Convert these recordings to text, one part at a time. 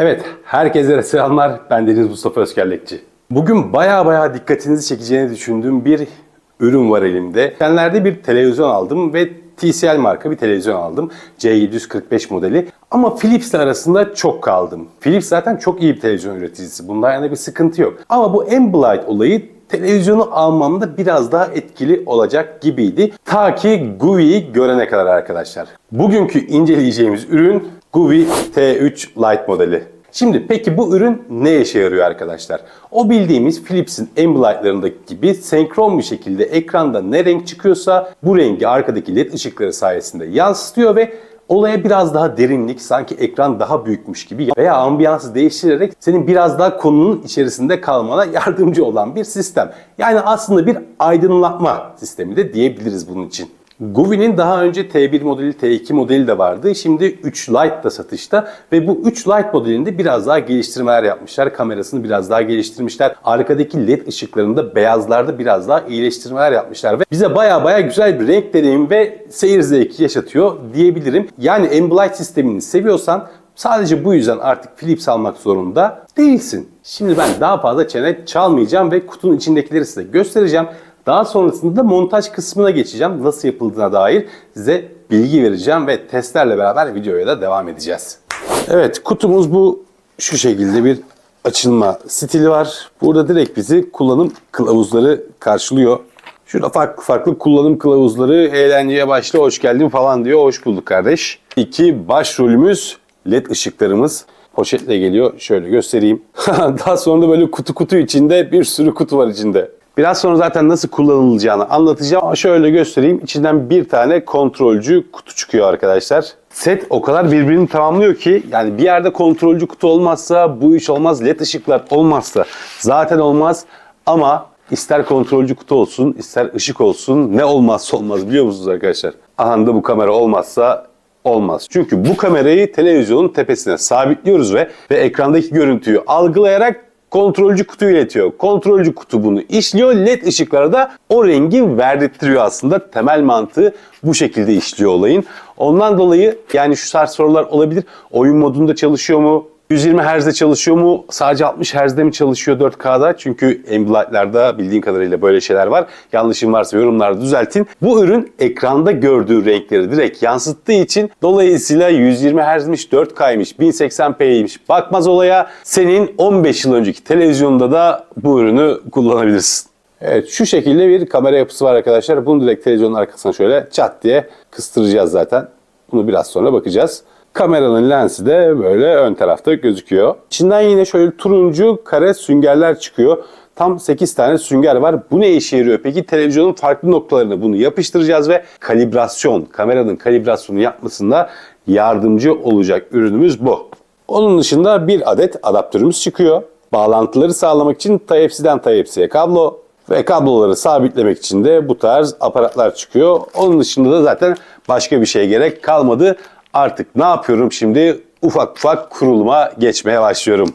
Evet, herkese selamlar. Ben Deniz Mustafa Özkerlekçi. Bugün baya baya dikkatinizi çekeceğini düşündüğüm bir ürün var elimde. Geçenlerde bir televizyon aldım ve TCL marka bir televizyon aldım. C745 modeli. Ama Philips ile arasında çok kaldım. Philips zaten çok iyi bir televizyon üreticisi. Bunda yana bir sıkıntı yok. Ama bu Ambilight olayı televizyonu almamda biraz daha etkili olacak gibiydi. Ta ki Guvi'yi görene kadar arkadaşlar. Bugünkü inceleyeceğimiz ürün Guvi T3 Lite modeli. Şimdi peki bu ürün ne işe yarıyor arkadaşlar? O bildiğimiz Philips'in Ambilight'larındaki gibi senkron bir şekilde ekranda ne renk çıkıyorsa bu rengi arkadaki led ışıkları sayesinde yansıtıyor ve olaya biraz daha derinlik, sanki ekran daha büyükmüş gibi veya ambiyansı değiştirerek senin biraz daha konunun içerisinde kalmana yardımcı olan bir sistem. Yani aslında bir aydınlatma sistemi de diyebiliriz bunun için. Guvi'nin daha önce T1 modeli, T2 modeli de vardı. Şimdi 3 Lite da satışta ve bu 3 Lite modelinde biraz daha geliştirmeler yapmışlar. Kamerasını biraz daha geliştirmişler. Arkadaki led ışıklarında beyazlarda biraz daha iyileştirmeler yapmışlar ve bize baya baya güzel bir renk deneyimi ve seyir zevki yaşatıyor diyebilirim. Yani Ambilight sistemini seviyorsan Sadece bu yüzden artık Philips almak zorunda değilsin. Şimdi ben daha fazla çene çalmayacağım ve kutunun içindekileri size göstereceğim. Daha sonrasında da montaj kısmına geçeceğim. Nasıl yapıldığına dair size bilgi vereceğim ve testlerle beraber videoya da devam edeceğiz. Evet kutumuz bu şu şekilde bir açılma stili var. Burada direkt bizi kullanım kılavuzları karşılıyor. Şurada farklı farklı kullanım kılavuzları, eğlenceye başla, hoş geldin falan diyor. Hoş bulduk kardeş. İki başrolümüz led ışıklarımız poşetle geliyor. Şöyle göstereyim. Daha sonra da böyle kutu kutu içinde bir sürü kutu var içinde. Biraz sonra zaten nasıl kullanılacağını anlatacağım şöyle göstereyim. İçinden bir tane kontrolcü kutu çıkıyor arkadaşlar. Set o kadar birbirini tamamlıyor ki yani bir yerde kontrolcü kutu olmazsa bu iş olmaz. LED ışıklar olmazsa zaten olmaz ama ister kontrolcü kutu olsun ister ışık olsun ne olmazsa olmaz biliyor musunuz arkadaşlar? Aha da bu kamera olmazsa olmaz. Çünkü bu kamerayı televizyonun tepesine sabitliyoruz ve ve ekrandaki görüntüyü algılayarak kontrolcü kutu iletiyor. Kontrolcü kutu bunu işliyor. LED ışıklara da o rengi verdirtiyor aslında. Temel mantığı bu şekilde işliyor olayın. Ondan dolayı yani şu tarz sorular olabilir. Oyun modunda çalışıyor mu? 120 Hz'de çalışıyor mu? Sadece 60 Hz'de mi çalışıyor 4K'da? Çünkü Ambilight'larda bildiğin kadarıyla böyle şeyler var. Yanlışım varsa yorumlarda düzeltin. Bu ürün ekranda gördüğü renkleri direkt yansıttığı için dolayısıyla 120 Hz'miş, 4K'ymış, 1080p'ymiş bakmaz olaya. Senin 15 yıl önceki televizyonda da bu ürünü kullanabilirsin. Evet şu şekilde bir kamera yapısı var arkadaşlar. Bunu direkt televizyonun arkasına şöyle çat diye kıstıracağız zaten. Bunu biraz sonra bakacağız. Kameranın lensi de böyle ön tarafta gözüküyor. İçinden yine şöyle turuncu kare süngerler çıkıyor. Tam 8 tane sünger var. Bu ne işe yarıyor peki? Televizyonun farklı noktalarına bunu yapıştıracağız ve kalibrasyon, kameranın kalibrasyonu yapmasında yardımcı olacak ürünümüz bu. Onun dışında bir adet adaptörümüz çıkıyor. Bağlantıları sağlamak için Type-C'den Type-C'ye kablo ve kabloları sabitlemek için de bu tarz aparatlar çıkıyor. Onun dışında da zaten başka bir şey gerek kalmadı. Artık ne yapıyorum şimdi? Ufak ufak kuruluma geçmeye başlıyorum.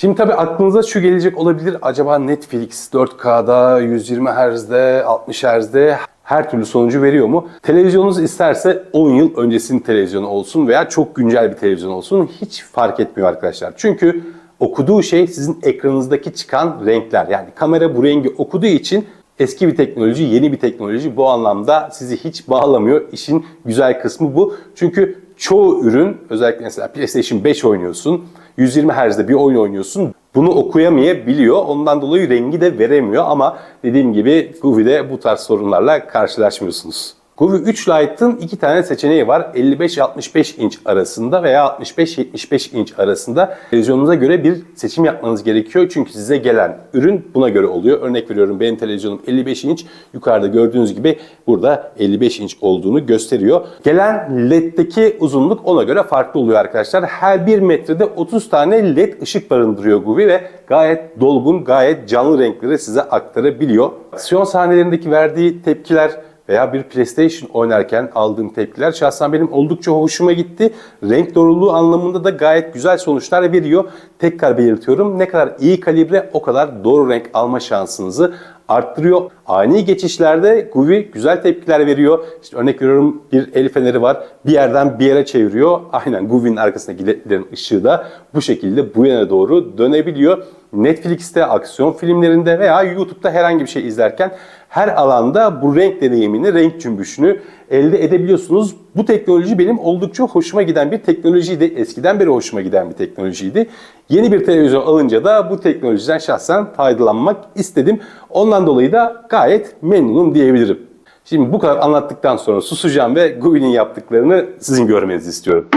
Şimdi tabii aklınıza şu gelecek olabilir. Acaba Netflix 4K'da, 120 Hz'de, 60 Hz'de her türlü sonucu veriyor mu? Televizyonunuz isterse 10 yıl öncesinin televizyonu olsun veya çok güncel bir televizyon olsun hiç fark etmiyor arkadaşlar. Çünkü okuduğu şey sizin ekranınızdaki çıkan renkler. Yani kamera bu rengi okuduğu için eski bir teknoloji, yeni bir teknoloji bu anlamda sizi hiç bağlamıyor. İşin güzel kısmı bu. Çünkü çoğu ürün özellikle mesela PlayStation 5 oynuyorsun. 120 Hz'de bir oyun oynuyorsun. Bunu okuyamayabiliyor. Ondan dolayı rengi de veremiyor ama dediğim gibi Guvi'de bu tarz sorunlarla karşılaşmıyorsunuz. Govi 3 Lite'ın iki tane seçeneği var. 55-65 inç arasında veya 65-75 inç arasında. Televizyonunuza göre bir seçim yapmanız gerekiyor. Çünkü size gelen ürün buna göre oluyor. Örnek veriyorum benim televizyonum 55 inç. Yukarıda gördüğünüz gibi burada 55 inç olduğunu gösteriyor. Gelen LED'deki uzunluk ona göre farklı oluyor arkadaşlar. Her 1 metrede 30 tane LED ışık barındırıyor Govi ve gayet dolgun, gayet canlı renkleri size aktarabiliyor. Aksiyon sahnelerindeki verdiği tepkiler veya bir PlayStation oynarken aldığım tepkiler şahsen benim oldukça hoşuma gitti. Renk doğruluğu anlamında da gayet güzel sonuçlar veriyor. Tekrar belirtiyorum ne kadar iyi kalibre o kadar doğru renk alma şansınızı arttırıyor. Ani geçişlerde Guvi güzel tepkiler veriyor. İşte örnek veriyorum bir el feneri var. Bir yerden bir yere çeviriyor. Aynen Guvi'nin arkasındaki ledlerin ışığı da bu şekilde bu yana doğru dönebiliyor. Netflix'te, aksiyon filmlerinde veya YouTube'da herhangi bir şey izlerken her alanda bu renk deneyimini, renk cümbüşünü elde edebiliyorsunuz. Bu teknoloji benim oldukça hoşuma giden bir teknolojiydi. Eskiden beri hoşuma giden bir teknolojiydi. Yeni bir televizyon alınca da bu teknolojiden şahsen faydalanmak istedim. Ondan dolayı da gayet memnunum diyebilirim. Şimdi bu kadar anlattıktan sonra susacağım ve Gui'nin yaptıklarını sizin görmenizi istiyorum.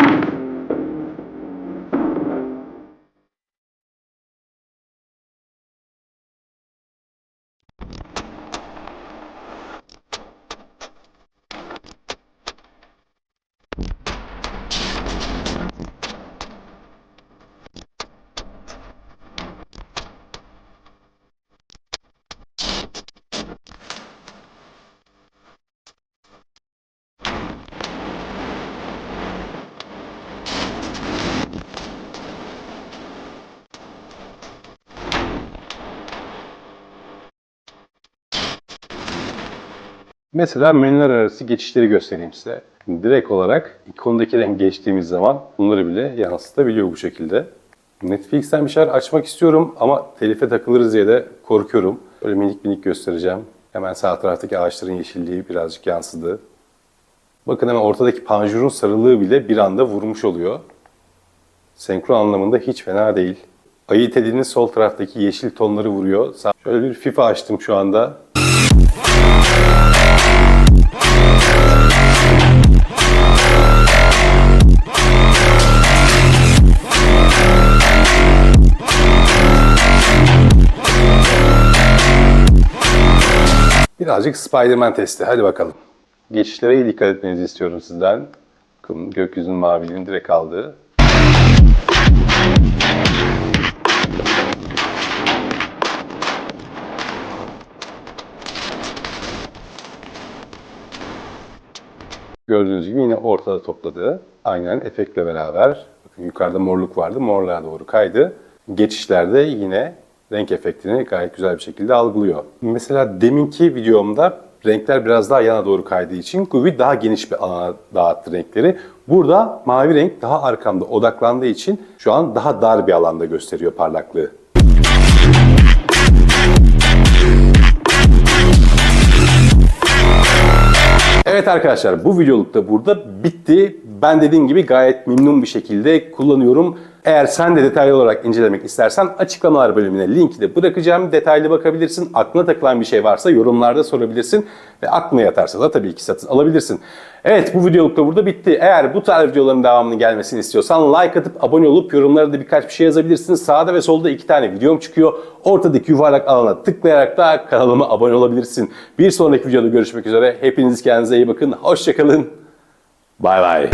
Mesela menüler arası geçişleri göstereyim size. Direkt olarak ikonundaki renk geçtiğimiz zaman bunları bile yansıtabiliyor bu şekilde. Netflix'ten bir şeyler açmak istiyorum ama telife takılırız diye de korkuyorum. Böyle minik minik göstereceğim. Hemen sağ taraftaki ağaçların yeşilliği birazcık yansıdı. Bakın hemen ortadaki panjurun sarılığı bile bir anda vurmuş oluyor. Senkron anlamında hiç fena değil. Ayırt edildiğiniz sol taraftaki yeşil tonları vuruyor. Şöyle bir FIFA açtım şu anda. Birazcık Spider-Man testi. Hadi bakalım. Geçişlere iyi dikkat etmenizi istiyorum sizden. Bakın gökyüzünün maviliğini direkt aldı. Gördüğünüz gibi yine ortada topladı. Aynen efektle beraber. Bakın yukarıda morluk vardı. Morluğa doğru kaydı. Geçişlerde yine renk efektini gayet güzel bir şekilde algılıyor. Mesela deminki videomda renkler biraz daha yana doğru kaydığı için Gubi daha geniş bir alana dağıttı renkleri. Burada mavi renk daha arkamda odaklandığı için şu an daha dar bir alanda gösteriyor parlaklığı. Evet arkadaşlar bu videoluk da burada bitti. Ben dediğim gibi gayet memnun bir şekilde kullanıyorum. Eğer sen de detaylı olarak incelemek istersen açıklamalar bölümüne linki de bırakacağım. Detaylı bakabilirsin. Aklına takılan bir şey varsa yorumlarda sorabilirsin. Ve aklına yatarsa da tabii ki satın alabilirsin. Evet bu videoluk da burada bitti. Eğer bu tarz videoların devamının gelmesini istiyorsan like atıp abone olup yorumlara da birkaç bir şey yazabilirsin. Sağda ve solda iki tane videom çıkıyor. Ortadaki yuvarlak alana tıklayarak da kanalıma abone olabilirsin. Bir sonraki videoda görüşmek üzere. Hepiniz kendinize iyi bakın. Hoşçakalın. Bay bay.